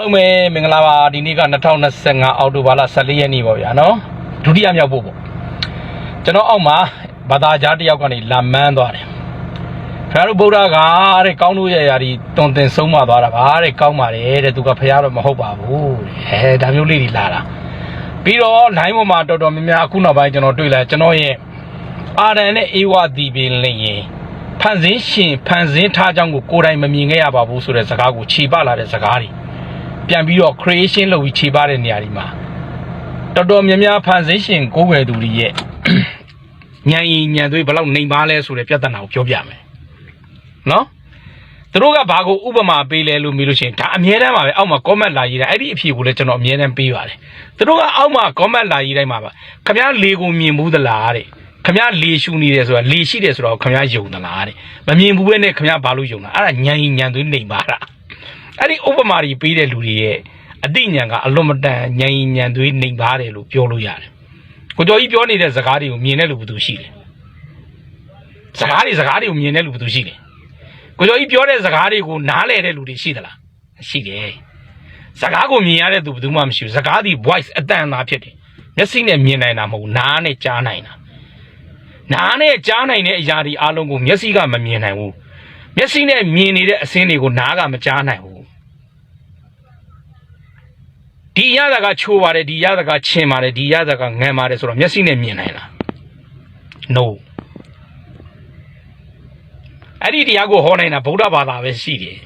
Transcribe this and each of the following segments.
လုံးပဲမင်္ဂလာပါဒီနေ့က2025အောက်တိုဘာလ14ရက်နေ့ပေါ့ဗျာနော်ဒုတိယမြောက်ဖို့ပေါ့ကျွန်တော်အောက်မှာဘာသာကြားတစ်ယောက်ကနေလာမန်းသွားတယ်ခင်ဗျားတို့ဗုဒ္ဓကတဲ့ကောင်းလို့ရရာဒီတွန်တင်ဆုံးမသွားတာပါတဲ့ကောင်းပါတယ်တဲ့သူကဖះတော့မဟုတ်ပါဘူးတဲ့အဲဒါမျိုးလေးတွေလာတာပြီးတော့ line ပေါ်မှာတော်တော်များများအခုနောက်ပိုင်းကျွန်တော်တွေ့လာကျွန်တော်ရဲ့အာရန်နဲ့အေဝတီပင်လင်ရင်ဖန်ဆင်းရှင်ဖန်ဆင်းထားကြောင်းကိုကိုယ်တိုင်မမြင်ခဲ့ရပါဘူးဆိုတဲ့စကားကိုခြေပလာတဲ့စကားတွေ ပြန်ပြီးတော့ creation လုပ်ပြီးခြေပတဲ့နေရာဒီမှာတော်တော်များများဖန်ဆင်းရှင်ကိုယ်ွယ်သူတွေရဲ့ ညံရင်ညံသွေးဘယ်လောက်နှိမ်ပါလဲဆိုတဲ့ပြဿနာကိုပြောပြမယ်နော်သူတို့ကဘာကိုဥပမာပေးလဲလို့မေးလို့ရှိရင်ဒါအမြဲတမ်းပါပဲအောက်မှာ comment လာရေးတာအဲ့ဒီအဖြေကိုလည်းကျွန်တော်အမြဲတမ်းပေးပါတယ်သူတို့ကအောက်မှာ comment လာရေးတိုင်းမှာပါခမ ्या လေကိုမြင်ဘူးသလားတဲ့ခမ ्या လေရှူနေတယ်ဆိုတာလေရှိတယ်ဆိုတော့ခမ ्या ယုံသလားတဲ့မမြင်ဘူးပဲနဲ့ခမ ्या ဘာလို့ယုံတာအဲ့ဒါညံရင်ညံသွေးနှိမ်ပါတာ အဲ့ဒီဥပမာကြီးပေးတဲ့လူတွေရဲ့အသိဉာဏ်ကအလွန်မတန်ဉာဏ်ရင်ဉာဏ်သွေးနှိမ်ပါတယ်လို့ပြောလို့ရတယ်။ကိုကျော်ကြီးပြောနေတဲ့စကားတွေကိုမြင်တဲ့လူဘယ်သူရှိလဲ။စကားတွေစကားတွေကိုမြင်တဲ့လူဘယ်သူရှိလဲ။ကိုကျော်ကြီးပြောတဲ့စကားတွေကိုနားလည်တဲ့လူတွေရှိသလား။ရှိတယ်။စကားကိုမြင်ရတဲ့သူဘယ်သူမှမရှိဘူး။စကားဒီ voice အတန်သာဖြစ်တယ်။မျက်စိနဲ့မြင်နိုင်တာမဟုတ်ဘူး။နားနဲ့ကြားနိုင်တာ။နားနဲ့ကြားနိုင်တဲ့အရာတွေအလုံးကိုမျက်စိကမမြင်နိုင်ဘူး။မျက်စိနဲ့မြင်နေတဲ့အစင်းတွေကိုနားကမကြားနိုင်ဘူး ဒီရတာကချိုးပါတယ်ဒီရတာကချင်ပါတယ်ဒီရတာကငံပါတယ်ဆိုတော့မျက်စိနဲ့မြင်နိုင်လား no အဲ့ဒီတရားကိုဟောနိုင်တာဗုဒ္ဓဘာသာပဲရှိတယ်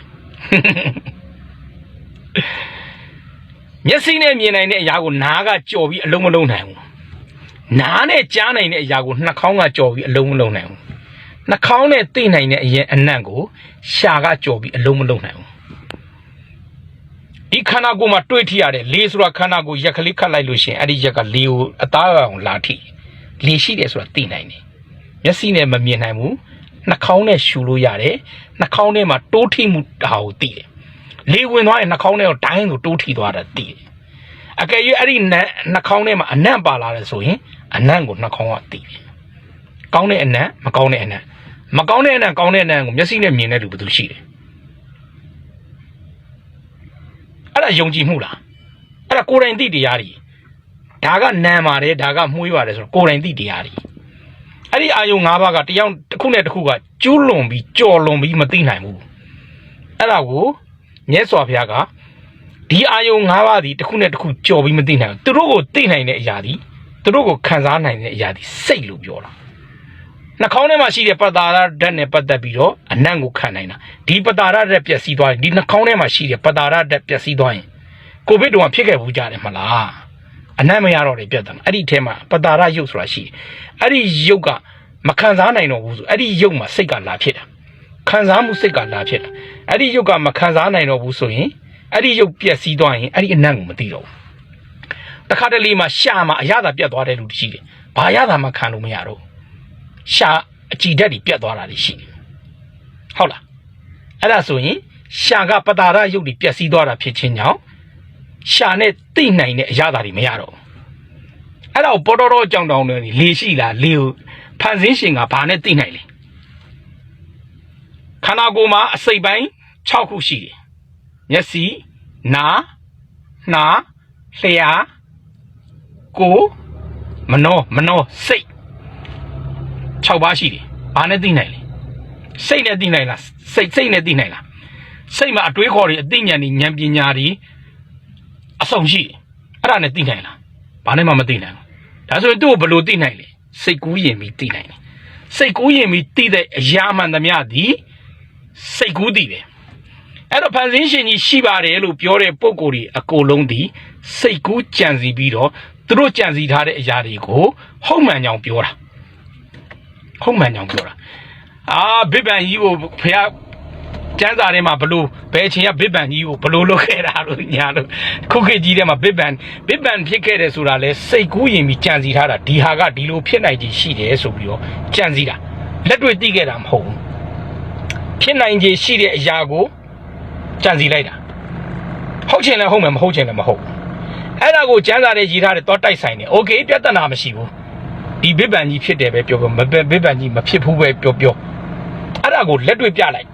မျက်စိနဲ့မြင်နိုင်တဲ့အရာကိုနားကကြော်ပြီးအလုံးမလုံးနိုင်ဘူးနားနဲ့ကြားနိုင်တဲ့အရာကိုနှာခေါင်းကကြော်ပြီးအလုံးမလုံးနိုင်ဘူးနှာခေါင်းနဲ့သိနိုင်တဲ့အရင်အနံ့ကိုရှာကကြော်ပြီးအလုံးမလုံးနိုင်ဘူး ဒီခန္ဓာကိုယ်မှာတွေးထိရတယ်လေဆိုတာခန္ဓာကိုယ်ရက်ကလေးခတ်လိုက်လို့ရှရင်အဲ့ဒီရက်ကလေကိုအသားအောင်လာထိလေရှိတယ်ဆိုတာသိနိုင်တယ်မျက်စိနဲ့မမြင်နိုင်ဘူးနှာခေါင်းနဲ့ရှူလို့ရတယ်နှာခေါင်းထဲမှာတိုးထိမှုတာကိုသိတယ်လေဝင်သွားရင်နှာခေါင်းထဲကိုဒိုင်းကိုတိုးထိသွားတာသိတယ်အကယ်၍အဲ့ဒီနံနှာခေါင်းထဲမှာအနံ့ပါလာတယ်ဆိုရင်အနံ့ကိုနှာခေါင်းကသိတယ်ကောင်းတဲ့အနံ့မကောင်းတဲ့အနံ့မကောင်းတဲ့အနံ့ကောင်းတဲ့အနံ့ကိုမျက်စိနဲ့မြင်တဲ့လူဘယ်သူရှိတယ် အဲ့ဒါယုံကြည်မှုလားအဲ့ဒါကိုယ်တိုင်သိတရားတွေဒါကနံပါတယ်ဒါကမှုေးပါတယ်ဆိုတော့ကိုယ်တိုင်သိတရားတွေအဲ့ဒီအာယုံ၅ပါးကတယောက်တစ်ခုနဲ့တစ်ခုကကျူးလွန်ပြီးကြော်လွန်ပြီးမသိနိုင်ဘူးအဲ့ဒါကိုမြတ်စွာဘုရားကဒီအာယုံ၅ပါးဒီတစ်ခုနဲ့တစ်ခုကြော်ပြီးမသိနိုင်ဘူးသူတို့ကိုသိနိုင်တဲ့အရာဒီသူတို့ကိုခံစားနိုင်တဲ့အရာဒီစိတ်လို့ပြောတာ နှာခေါင်းထဲမှာရှိတဲ့ပတ္တာရဓာတ်နဲ့ပတ်သက်ပြီးတော့အနံ့ကိုခံနိုင်တာဒီပတ္တာရဓာတ်ပျက်စီးသွားရင်ဒီနှာခေါင်းထဲမှာရှိတဲ့ပတ္တာရဓာတ်ပျက်စီးသွားရင်ကိုဗစ်တုန်းကဖြစ်ခဲ့ဘူးကြတယ်မလားအနံ့မရတော့တယ်ပြတ်တယ်အဲ့ဒီထဲမှာပတ္တာရရုပ်ဆိုတာရှိတယ်အဲ့ဒီရုပ်ကမခံစားနိုင်တော့ဘူးဆိုအဲ့ဒီရုပ်မှာစိတ်ကလာဖြစ်တာခံစားမှုစိတ်ကလာဖြစ်တာအဲ့ဒီရုပ်ကမခံစားနိုင်တော့ဘူးဆိုရင်အဲ့ဒီရုပ်ပျက်စီးသွားရင်အဲ့ဒီအနံ့ကိုမသိတော့ဘူးတခါတလေမှာရှာမှာအရသာပြတ်သွားတဲ့လူတွေရှိတယ်ဘာရသာမှခံလို့မရတော့ဘူး ရှာအကြည်ဓာတ်တွေပြတ်သွားတာတွေရှိတယ်ဟုတ်လားအဲ့ဒါဆိုရင်ရှာကပတာရရုပ်တွေပျက်စီးသွားတာဖြစ်ခြင်းကြောင့်ရှာနဲ့သိနိုင်တဲ့အရာတွေမရတော့ဘူးအဲ့ဒါကိုပေါ်တော်တော်ကြောင်တောင်တွေလေရှိလားလေကိုဖန်ဆင်းရှင်ကဘာနဲ့သိနိုင်လဲခန္ဓာကိုယ်မှာအစိတ်ပိုင်း6ခုရှိတယ်မျက်စိနားနှာလျှာကိုယ်မနှောမနှောစိတ် 6ပါးရှိတယ်။ဘာနဲ့သိနိုင်လဲ။စိတ်နဲ့သိနိုင်လား။စိတ်စိတ်နဲ့သိနိုင်လား။စိတ်မှာအတွေးခေါ်တွေအသိဉာဏ်တွေဉာဏ်ပညာတွေအစုံရှိတယ်။အဲ့ဒါနဲ့သိနိုင်လား။ဘာနဲ့မှမသိနိုင်ဘူး။ဒါဆိုရင်သူ့ကိုဘယ်လိုသိနိုင်လဲ။စိတ်ကူးရင်ပြီးသိနိုင်တယ်။စိတ်ကူးရင်ပြီးသိတဲ့အရာမှန်သမျှသည်စိတ်ကူးသိတယ်။အဲ့တော့ဖန်ဆင်းရှင်ကြီးရှိပါတယ်လို့ပြောတဲ့ပုံကိုယ်ကြီးအကိုလုံးသည်စိတ်ကူးကြံစီပြီးတော့သူတို့ကြံစီထားတဲ့အရာတွေကိုဟုတ်မှန်ကြောင်ပြောတာ။ ဟုတ်မှန်ကြောင်ပြောတာအာဘစ်ပန်ကြီးကိုဖះကျန်းစာထဲမှာဘလို့ဘယ်အချိန်ကဘစ်ပန်ကြီးကိုဘလို့လုပ်ခဲ့တာလို့ညာလို့ခုခေတ်ကြီးထဲမှာဘစ်ပန်ဘစ်ပန်ဖြစ်ခဲ့တယ်ဆိုတာလဲစိတ်ကူးရင်ပြီးကြံစီထားတာဒီဟာကဒီလိုဖြစ်နိုင်ခြင်းရှိတယ်ဆိုပြီးတော့ကြံစီတာလက်တွေ့သိခဲ့တာမဟုတ်ဘူးဖြစ်နိုင်ခြင်းရှိတဲ့အရာကိုကြံစီလိုက်တာဟုတ်ချင်လဲဟုတ်မယ်မဟုတ်ချင်လဲမဟုတ်ဘူးအဲ့ဒါကိုကျန်းစာထဲရေးထားတယ်တော့တိုက်ဆိုင်တယ်โอเคပြဿနာမရှိဘူး ဒီဘစ်ပန်ကြီးဖြစ်တယ်ပဲပြောပြောမဘစ်ဘစ်ပန်ကြီးမဖြစ်ဘူးပဲပြောပြောအဲ့ဒါကိုလက်တွေ့ပြလိုက်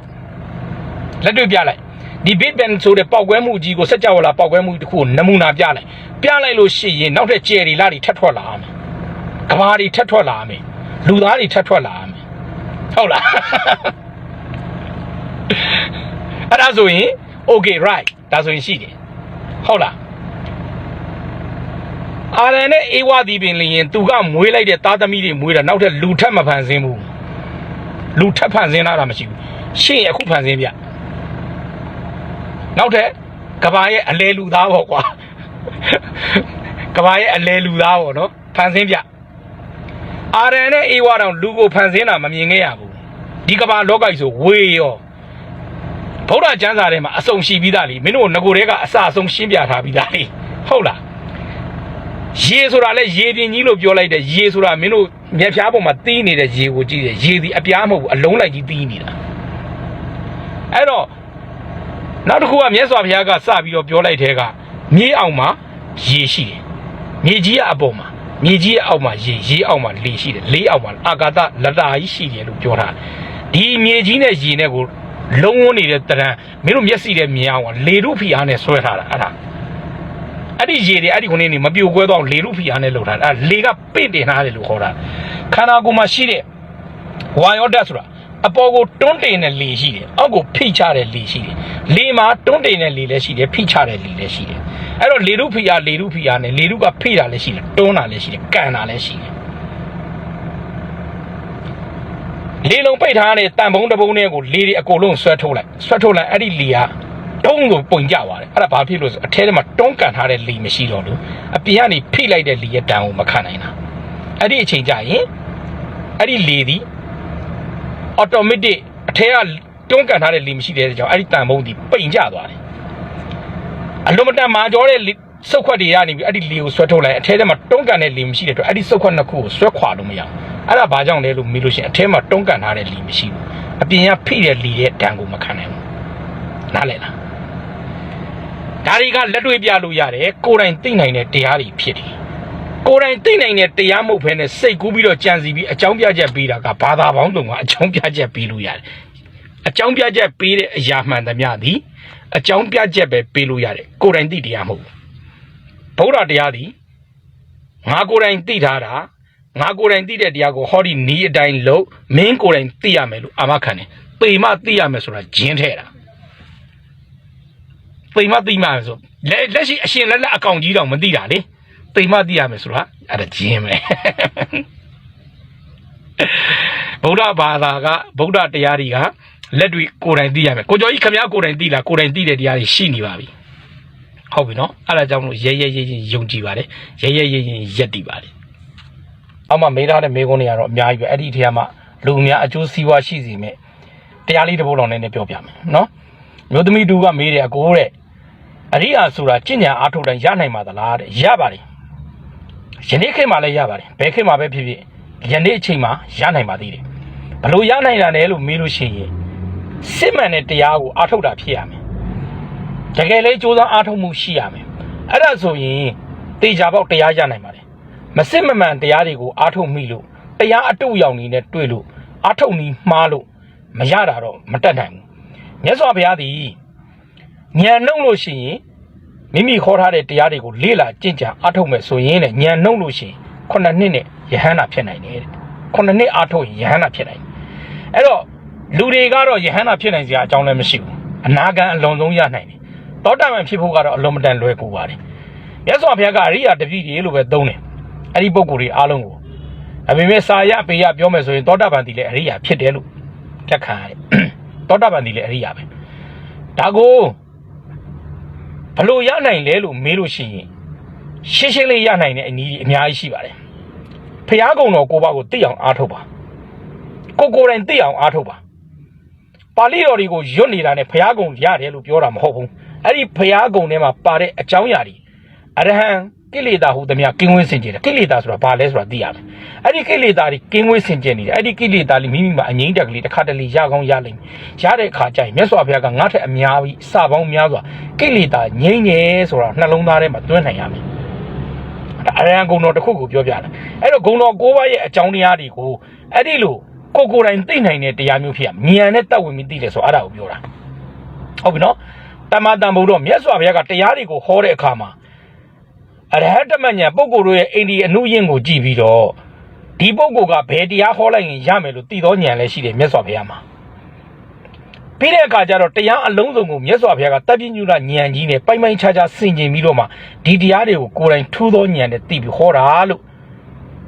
လက်တွေ့ပြလိုက်ဒီ Big Bang ဆိုတဲ့ပောက်ကွဲမှုကြီးကိုစက်ကြဝဠာပောက်ကွဲမှုတစ်ခုကိုနမူနာပြလိုက်ပြလိုက်လို့ရှိရင်နောက်ထပ်ကျယ်ရီလာတွေထပ်ထွက်လာမယ်ကဘာတွေထပ်ထွက်လာမယ်လူသားတွေထပ်ထွက်လာမယ်ဟုတ်လားအဲ့ဒါဆိုရင် okay right ဒါဆိုရင်ရှိတယ်ဟုတ်လား အာရန်နဲ့အေဝါဒီပင်လျင်သူကမွေးလိုက်တဲ့သားသမီးတွေမွေးတာနောက်ထပ်လူထပ်မဖန်ဆင်းဘူးလူထပ်ဖန်ဆင်းလာတာမရှိဘူးရှင့်အခုဖန်ဆင်းပြနောက်ထပ်ကဘာရဲ့အလဲလူသားပေါ့ကွာကဘာရဲ့အလဲလူသားပေါ့နော်ဖန်ဆင်းပြအာရန်နဲ့အေဝါတောင်လူကိုဖန်ဆင်းတာမမြင်ခဲ့ရဘူးဒီကဘာလောကကြီးဆိုဝေရောဗုဒ္ဓကျမ်းစာထဲမှာအစုံရှိပြီးသားလေမင်းတို့ငကိုတဲကအစအဆုံးရှင်းပြထားပြီးသားလေဟုတ်လား ရေဆိုတာလဲရေပြင်ကြီးလို့ပြောလိုက်တဲ့ရေဆိုတာမင်းတို့မျက်ဖြားပေါ်မှာတီးနေတဲ့ရေကိုကြည့်တယ်ရေဒီအပြားမဟုတ်ဘူးအလုံးလိုက်ကြီးတီးနေတာအဲ့တော့နောက်တစ်ခုကမြတ်စွာဘုရားကစပြီးတော့ပြောလိုက်တဲ့ကမြေအောင်မှာရေရှိတယ်မြေကြီးကအပေါ်မှာမြေကြီးရဲ့အောက်မှာရေရေအောက်မှာလေရှိတယ်လေးအောက်မှာအာကာသလတာကြီးရှိတယ်လို့ပြောတာဒီမြေကြီးနဲ့ရေနဲ့ကိုလုံးဝနေတဲ့တရံမင်းတို့မျက်စိနဲ့မြင်အောင်လေရုဖီအားနဲ့ဆွဲထားတာအဲ့ဒါ အဲ့ဒီရေတွေအဲ့ဒီခုနေနေမပြိုကွဲတော့လေရုဖီအားနဲ့လှုပ်ထားတာအဲ့လေကပင့်တင်ထားတယ်လို့ခေါ်တာခန္ဓာကိုယ်မှာရှိတဲ့ဝါယောဓာတ်ဆိုတာအပေါ်ကိုတွန်းတင်တဲ့လေရှိတယ်အောက်ကိုဖိချတဲ့လေရှိတယ်လေမှာတွန်းတင်တဲ့လေလည်းရှိတယ်ဖိချတဲ့လေလည်းရှိတယ်အဲ့တော့လေရုဖီအားလေရုဖီအားနဲ့လေရုကဖိတာလည်းရှိတယ်တွန်းတာလည်းရှိတယ်ကန်တာလည်းရှိတယ်လေလုံးပိတ်ထားတဲ့တန်ဘုံတစ်ဘုံနဲ့ကိုလေတွေအကုန်လုံးဆွဲထုတ်လိုက်ဆွဲထုတ်လိုက်အဲ့ဒီလေက တုံးလို့ပုံကြသွားတယ်အဲ့ဒါဘာဖြစ်လို့ဆိုအထဲထဲမှာတွန်းကန်ထားတဲ့လေမရှိတော့လို့အပြင်ကနေဖိလိုက်တဲ့လေရဲ့တန်ကိုမခံနိုင်တာအဲ့ဒီအချိန်ကျရင်အဲ့ဒီလေသည် automatic အထဲကတွန်းကန်ထားတဲ့လေမရှိတဲ့ကြောင့်အဲ့ဒီတန်ဘုံဒီပိန်ကျသွားတယ်အလုံးမတန်မာကြောတဲ့လေစုပ်ခွက်တွေရနေပြီးအဲ့ဒီလေကိုဆွဲထုတ်လိုက်အထဲထဲမှာတွန်းကန်တဲ့လေမရှိတဲ့အတွက်အဲ့ဒီစုပ်ခွက်နှစ်ခုကိုဆွဲခွာလို့မရဘူးအဲ့ဒါဘာကြောင့်လဲလို့မေးလို့ရှိရင်အထဲမှာတွန်းကန်ထားတဲ့လေမရှိဘူးအပြင်ကဖိတဲ့လေရဲ့တန်ကိုမခံနိုင်ဘူးနားလည်လား ဒါတွေကလက်တွေ့ပြလို့ရတယ်ကိုယ်တိုင်သိနိုင်တဲ့တရားတွေဖြစ်တယ်ကိုယ်တိုင်သိနိုင်တဲ့တရားမဟုတ်ဘဲနဲ့စိတ်ကူးပြီးတော့ကြံစီပြီးအကြောင်းပြချက်ပေးတာကဘာသာပေါင်းစုံကအကြောင်းပြချက်ပေးလို့ရတယ်အကြောင်းပြချက်ပေးတဲ့အရာမှန်သမျှသည်အကြောင်းပြချက်ပဲပေးလို့ရတယ်ကိုယ်တိုင်သိတရားမဟုတ်ဘူးဗုဒ္ဓတရားသည်ငါကိုယ်တိုင်သိထားတာငါကိုယ်တိုင်သိတဲ့တရားကိုဟောဒီနီးအတိုင်းလို့မင်းကိုယ်တိုင်သိရမယ်လို့အာမခံတယ်ပေမသိရမယ်ဆိုတာဂျင်းထဲတာ ပေမသိမှဆိုလက်လက်ရှိအရှင်လက်လက်အကောင်ကြီးတော့မသိတာလေပေမသိရမယ်ဆိုတာအဲ့ဒါဂျင်းပဲဗုဒ္ဓဘာသာကဗုဒ္ဓတရားတွေကလက်တွေကိုယ်တိုင်သိရမယ်ကိုကျော်ကြီးခမည်းကိုယ်တိုင်သိလားကိုယ်တိုင်သိတဲ့တရားတွေရှိနေပါပြီဟုတ်ပြီနော်အဲ့ဒါကြောင့်မလို့ရဲရဲရဲရဲယုံကြည်ပါတယ်ရဲရဲရဲရဲရက်တည်ပါတယ်အောက်မှာမေးထားတဲ့မေးခွန်းတွေကတော့အများကြီးပဲအဲ့ဒီအထက်မှာလူအများအကျိုးစီးပွားရှိစီမဲ့တရားလေးတစ်ပုဒ်လောက်နဲ့ပြောပြမယ်နော်မျိုးသမီးတူကမေးတယ်အကိုတဲ့ အရိယာဆိုတာကျင့်ကြံအားထုတ်တိုင်းရနိုင်ပါသလားတဲ့ရပါတယ်ယနေ့ခေတ်မှာလည်းရပါတယ်ဘယ်ခေတ်မှာပဲဖြစ်ဖြစ်ယနေ့အချိန်မှာရနိုင်ပါသေးတယ်ဘလို့ရနိုင်တာလဲလို့မေးလို့ရှိရင်စစ်မှန်တဲ့တရားကိုအားထုတ်တာဖြစ်ရမယ်တကယ်လဲကြိုးစားအားထုတ်မှုရှိရမယ်အဲ့ဒါဆိုရင်တေချာပေါက်တရားရနိုင်ပါတယ်မစစ်မမှန်တရားတွေကိုအားထုတ်မိလို့တရားအတုအယောင်နေနဲ့တွေ့လို့အားထုတ်နီးမှားလို့မရတာတော့မတက်နိုင်ဘူးမြတ်စွာဘုရားသည် ဉာဏ်နှုံလို့ရှိရင်မိမိခေါ်ထားတဲ့တရားတွေကိုလေ့လာကြင်ကြံအားထုတ်မယ်ဆိုရင်လည်းဉာဏ်နှုံလို့ရှိရင်ခုနှစ်နှစ်နဲ့ယဟန္တာဖြစ်နိုင်တယ်တဲ့ခုနှစ်နှစ်အားထုတ်ရင်ယဟန္တာဖြစ်နိုင်တယ်အဲ့တော့လူတွေကတော့ယဟန္တာဖြစ်နိုင်စရာအကြောင်းလည်းမရှိဘူးအနာဂံအလွန်ဆုံးရနိုင်တယ်တောတာပန်ဖြစ်ဖို့ကတော့အလွန်မတန်လွယ်ကူပါတယ်မြတ်စွာဘုရားကအရိယာတပည့်တွေလို့ပဲသုံးတယ်အဲ့ဒီပုံကိုယ်တွေအားလုံးကိုအမေမေစာရပေရပြောမယ်ဆိုရင်တောတာပန်တီလည်းအရိယာဖြစ်တယ်လို့လက်ခံရတယ်တောတာပန်တီလည်းအရိယာပဲဒါကို ဘလို့ရနိုင်လဲလို့မေးလို့ရှိရင်ရှင်းရှင်းလေးရနိုင်တဲ့အနည်းကြီးအများကြီးရှိပါတယ်ဖျားကုံတော်ကိုပါကိုသိအောင်အားထုတ်ပါကိုကိုယ်တိုင်သိအောင်အားထုတ်ပါပါဠိတော်တွေကိုရွတ်နေတာနဲ့ဖျားကုံရတယ်လို့ပြောတာမဟုတ်ဘူးအဲ့ဒီဖျားကုံထဲမှာပါတဲ့အကြောင်းအရာတွေအရဟံ ကိလေသာဟူသမျှကင်းဝေးစင်ကြယ်တယ်ကိလေသာဆိုတာဘာလဲဆိုတာသိရမယ်အဲ့ဒီကိလေသာတွေကင်းဝေးစင်ကြယ်နေတယ်အဲ့ဒီကိလေသာတွေမိမိမှာအငိမ့်တက်ကလေးတစ်ခါတလေရကောင်းရလိမ့်မယ်ရတဲ့အခါကျရင်မြတ်စွာဘုရားကငါ့ထက်အများကြီးစပေါင်းများစွာကိလေသာငြိမ့်ငယ်ဆိုတာနှလုံးသားထဲမှာတွင်းနိုင်ရမယ်အရဟံဂုံတော်တစ်ခုကိုပြောပြတာအဲ့တော့ဂုံတော်၉ပါးရဲ့အကြောင်းတရားတွေကိုအဲ့ဒီလိုကိုကိုယ်တိုင်သိနိုင်တဲ့တရားမျိုးဖြစ်ရဉာဏ်နဲ့တက်ဝင်ပြီးသိတယ်ဆိုအဲ့ဒါကိုပြောတာဟုတ်ပြီနော်တမန်တန်ဖို့တော့မြတ်စွာဘုရားကတရားတွေကိုဟောတဲ့အခါမှာ အရဟတမညာပုဂ္ဂိုလ်တို့ရဲ့အိန္ဒိအနုယင်ကိုကြည့်ပြီးတော့ဒီပုဂ္ဂိုလ်ကဘယ်တရားဟောလိုက်ရင်ရမယ်လို့သိသောဉာဏ်လည်းရှိတယ်မြတ်စွာဘုရားမှာပြီးတဲ့အခါကျတော့တရားအလုံးစုံကိုမြတ်စွာဘုရားကတပ်ပြညုလဉာဏ်ကြီးနဲ့ပိုင်ပိုင်ခြားခြားဆင်ခြင်ပြီးတော့မှဒီတရားတွေကိုကိုယ်တိုင်ထူးသောဉာဏ်နဲ့သိပြီးဟောတာလို့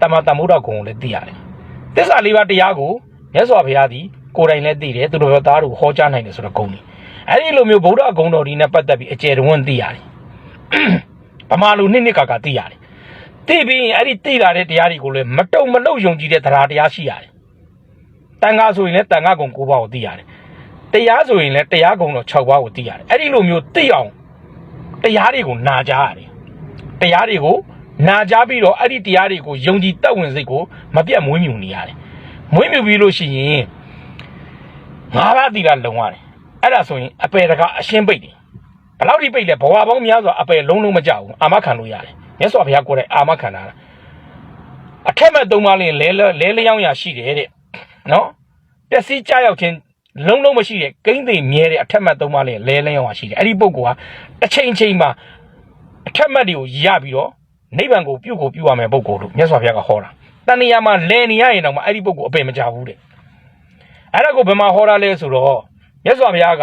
တမန်တန်ဖို့တော့ဂုံကိုလည်းသိရတယ်သစ္စာလေးပါးတရားကိုမြတ်စွာဘုရားသည်ကိုယ်တိုင်လည်းသိတယ်သူတို့သားတို့ဟောကြားနိုင်တယ်ဆိုတော့ဂုံတယ်အဲ့ဒီလိုမျိုးဗုဒ္ဓဂုံတော်ဒီနဲ့ပတ်သက်ပြီးအကျယ်တဝန်းသိရတယ် ဗမာလူနှစ်နှစ်ကာကာသိရတယ်သိပြီးရင်အဲ့ဒီသိလာတဲ့တရားတွေကိုလည်းမတုံမလုံယုံကြည်တဲ့တရားတရားရှိရတယ်တန်ခါဆိုရင်လည်းတန်ခါကုံ၉ပါးကိုသိရတယ်တရားဆိုရင်လည်းတရားကုံတော်6ပါးကိုသိရတယ်အဲ့ဒီလိုမျိုးသိအောင်တရားတွေကိုနာကြားရတယ်တရားတွေကိုနာကြားပြီးတော့အဲ့ဒီတရားတွေကိုယုံကြည်တတ်ဝင်စိတ်ကိုမပြတ်မွေးမြူနေရတယ်မွေးမြူပြီးလို့ရှိရင်ငါးပါးသီလလုံရတယ်အဲ့ဒါဆိုရင်အပေတကအရှင်းပိတ်တယ် ဘယ်လောက်ထိပိတ်လဲဘဝပေါင်းများစွာအပေလုံးလုံးမကြဘူးအာမခံလို့ရတယ်မြတ်စွာဘုရားကိုယ်တိုင်အာမခံတာလားအထက်မဲ့သုံးပါးလင်းလဲလဲလဲလျောင်းရရှိတယ်တဲ့နော်ပျက်စီးကြရောက်ခြင်းလုံးလုံးမရှိတဲ့ကိန်းသိမြဲတဲ့အထက်မဲ့သုံးပါးလင်းလဲလျောင်းရရှိတယ်အဲ့ဒီပုဂ္ဂိုလ်ကတစ်ချိန်ချိန်မှာအထက်မဲ့တွေကိုရပြီးတော့နိဗ္ဗာန်ကိုပြုတ်ကိုပြုတ်ရမယ်ပုဂ္ဂိုလ်လို့မြတ်စွာဘုရားကဟောတာတဏှာမှာလဲနေရရင်တော့မှအဲ့ဒီပုဂ္ဂိုလ်အပေမကြဘူးတဲ့အဲ့ဒါကိုဘယ်မှာဟောတာလဲဆိုတော့မြတ်စွာဘုရားက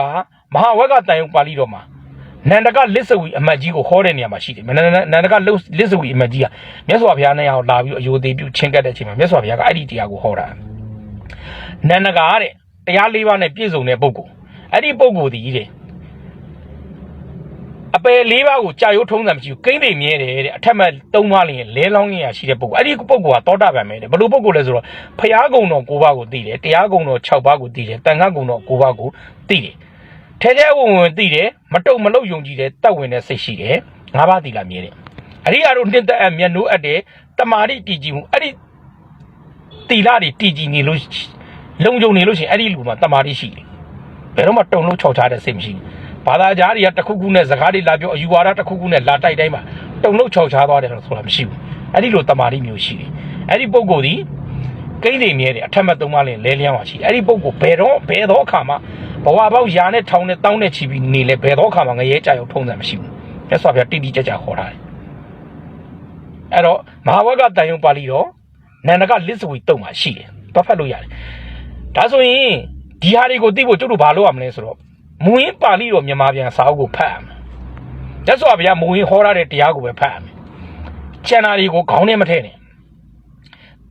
မဟာဝက်ကတန်ယုံပါဠိတော်မှာ နန္ဒကလစ္ဆဝီအမတ်ကြီးကိုဟောတဲ့နေရာမှာရှိတယ်နန္ဒကလစ္ဆဝီအမတ်ကြီးကမြတ်စွာဘုရားနဲ့အောင်လာပြီးတော့အယိုသေးပြုချင်းကပ်တဲ့အချိန်မှာမြတ်စွာဘုရားကအဲ့ဒီတရားကိုဟောတာနန္ဒကတဲ့တရားလေးပါးနဲ့ပြည့်စုံတဲ့ပုဂ္ဂိုလ်အဲ့ဒီပုဂ္ဂိုလ်ဒီတဲ့အပယ်လေးပါးကိုကြာရိုးထုံးစံမရှိဘူးကိန်းတွေမြဲတယ်တဲ့အထက်မဲ့သုံးပါးလင်းလဲလောင်းရရှိတဲ့ပုဂ္ဂိုလ်အဲ့ဒီပုဂ္ဂိုလ်ကသောတာပန်ပဲတဲ့ဘယ်လိုပုဂ္ဂိုလ်လဲဆိုတော့ဖရာကုံတော်၉ပါးကိုသိတယ်တရားကုံတော်၆ပါးကိုသိတယ်တန်ခါကုံတော်၉ပါးကိုသိတယ် ထဲထဲဝင်ဝင်သိတယ်မတုံမလုံယုံကြည်တယ်တတ်ဝင်တဲ့စိတ်ရှိတယ်ငါးပါးသီလမြဲတယ်အရိယာတို့နှစ်သက်အမျက်နှိုးအပ်တယ်တမာတိတည်ကြည်မှုအဲ့ဒီသီလတွေတည်ကြည်နေလို့လုံယုံနေလို့ရှိရင်အဲ့ဒီလူမှာတမာတိရှိတယ်ဘယ်တော့မှတုံလို့ချော်ချတဲ့စိတ်မရှိဘူးဘာသာကြားတွေကတစ်ခုခုနဲ့စကားတွေလာပြောအယူဝါဒတစ်ခုခုနဲ့လာတိုက်တိုင်းမှာတုံလို့ချော်ချသွားတယ်လို့ဆိုတာမရှိဘူးအဲ့ဒီလိုတမာတိမျိုးရှိတယ်အဲ့ဒီပုံကိုယ်ဒီကိန်းတွေမြဲတယ်အထက်မဲ့သုံးပါးလင်းလဲလျောင်းပါရှိတယ်အဲ့ဒီပုံကိုဘယ်တော့ဘယ်တော့အခါမှ ဘဝပေါက်ရာနဲ့ထောင်နဲ့တောင်းနဲ့ချီပြီးနေလဲဘယ်တော့အခါမှငရဲကြရောထုံးစံမရှိဘူးမြတ်စွာဘုရားတိတိကျကျခေါ်ထားတယ်အဲ့တော့မဟာဝကတန်ယုံပါဠိတော်နန္ဒကလစ္ဆဝီတုံမှာရှိတယ်ပတ်ဖတ်လို့ရတယ်ဒါဆိုရင်ဒီဟာတွေကိုသိဖို့ကျုပ်တို့ဘာလုပ်ရမလဲဆိုတော့မူရင်းပါဠိတော်မြန်မာပြန်စာအုပ်ကိုဖတ်ရမယ်မြတ်စွာဘုရားမူရင်းဟောထားတဲ့တရားကိုပဲဖတ်ရမယ်ကျန်တာတွေကိုခေါင်းထဲမထည့်နဲ့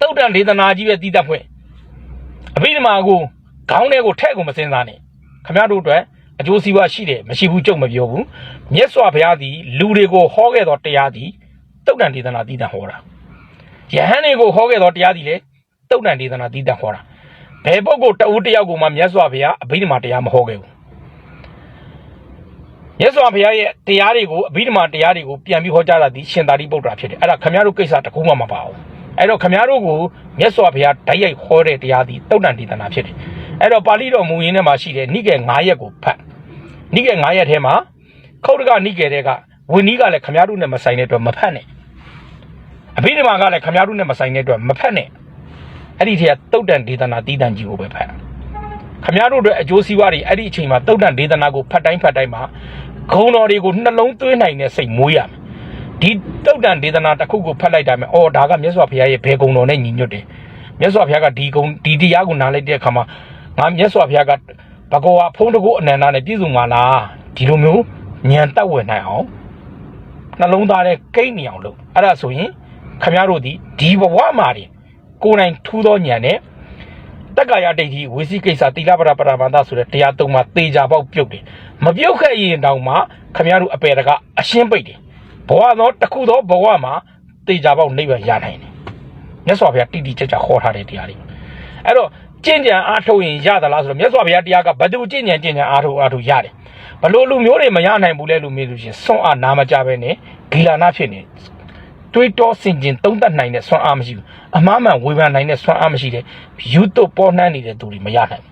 တုတ်တန်ဒေသနာကြီးပဲတည်တတ်ဖွင့်အဘိဓမ္မာကိုခေါင်းထဲကိုထည့်ကိုမစင်စားနဲ့ ခမရတို့အတွက်အကျိုးစီးပွားရှိတယ်မရှိဘူးကြုံမပြောဘူးမြတ်စွာဘုရားသည်လူတွေကိုဟောခဲ့သောတရားသည်တုတ်တန်ဒေသနာတည်တတ်ဟောတာယဟန်တွေကိုဟောခဲ့သောတရားသည်လေတုတ်တန်ဒေသနာတည်တတ်ဟောတာဘယ်ပုဂ္ဂိုလ်တဦးတယောက်ကိုမှမြတ်စွာဘုရားအဘိဓမ္မာတရားမဟောခဲ့ဘူးမြတ်စွာဘုရားရဲ့တရားတွေကိုအဘိဓမ္မာတရားတွေကိုပြန်ပြီးဟောကြားတာဒီရှင်သာရိပုတ္တရာဖြစ်တယ်အဲ့ဒါခမရတို့ကိစ္စတခုမှမပါဘူးအဲ့တော့ခမရတို့ကိုမြတ်စွာဘုရားဓာတ်ရိုက်ဟောတဲ့တရားဒီတုတ်တန်ဒေသနာဖြစ်တယ် အဲ့တော့ပါဠိတော်မူရင်းထဲမှာရှိတဲ့နိကေ9ရက်ကိုဖတ်နိကေ9ရက်ထဲမှာခောက်တကနိကေတဲ့ကဝင်းနီးကလည်းခမရတို့နဲ့မဆိုင်တဲ့အတွက်မဖတ်နဲ့အဘိဓမ္မာကလည်းခမရတို့နဲ့မဆိုင်တဲ့အတွက်မဖတ်နဲ့အဲ့ဒီထဲကတုတ်တန်ဒေသနာတီးတန်ကြီးကိုပဲဖတ်ခမရတို့အတွက်အကျိုးစီးပွားတွေအဲ့ဒီအချိန်မှာတုတ်တန်ဒေသနာကိုဖတ်တိုင်းဖတ်တိုင်းမှာဂုံတော်တွေကိုနှလုံးသွင်းနိုင်တဲ့စိတ်မွေးရမယ်ဒီတုတ်တန်ဒေသနာတစ်ခုကိုဖတ်လိုက်တာမယ်အော်ဒါကမြတ်စွာဘုရားရဲ့ဘယ်ဂုံတော်နဲ့ညီညွတ်တယ်မြတ်စွာဘုရားကဒီဂုံဒီတရားကိုနားလိုက်တဲ့အခါမှာ ငါမြတ်စွာဘုရားကဘဂဝါဖုံးတကုအနန္တနဲ့ပြည့်စုံမှာလားဒီလိုမျိုးဉာဏ်တက်ဝင်နိုင်အောင်နှလုံးသားနဲ့ကိတ်နေအောင်လုပ်အဲ့ဒါဆိုရင်ခမရတို့ဒီဒီဘဝမှာတင်ကိုယ်တိုင်ထူးသောဉာဏ်နဲ့တက္ကာယဒိဋ္ဌိဝိသိကိစ္စတိလပရပရမန္တဆိုတဲ့တရားသုံးပါသေချာပေါက်ပြုတ်တယ်မပြုတ်ခဲ့ရင်တောင်မှခမရတို့အပေတကအရှင်းပိတ်တယ်ဘဝသောတစ်ခုသောဘဝမှာသေချာပေါက်နိဗ္ဗာန်ရနိုင်တယ်မြတ်စွာဘုရားတိတိကျကျခေါ်ထားတဲ့တရားတွေအဲ့တော့ ကျင့်ကြံအားထုတ်ရင်ရသလားဆိုတော့မြတ်စွာဘုရားတရားကဘယ်သူကျင့်ကြံကျင့်ကြံအားထုတ်အားထုတ်ရတယ်ဘလို့လူမျိုးတွေမရနိုင်ဘူးလဲလူမျိုးလူချင်းစွန့်အားနာမကြပဲနဲ့ဂီလာနာဖြစ်နေတွေးတောစင်ကျင်သုံးသပ်နိုင်တဲ့စွမ်းအားမရှိဘူးအမှားမှန်ဝေဖန်နိုင်တဲ့စွမ်းအားမရှိတဲ့ယူတုပေါ်နှမ်းနေတဲ့သူတွေမရနိုင်ဘူး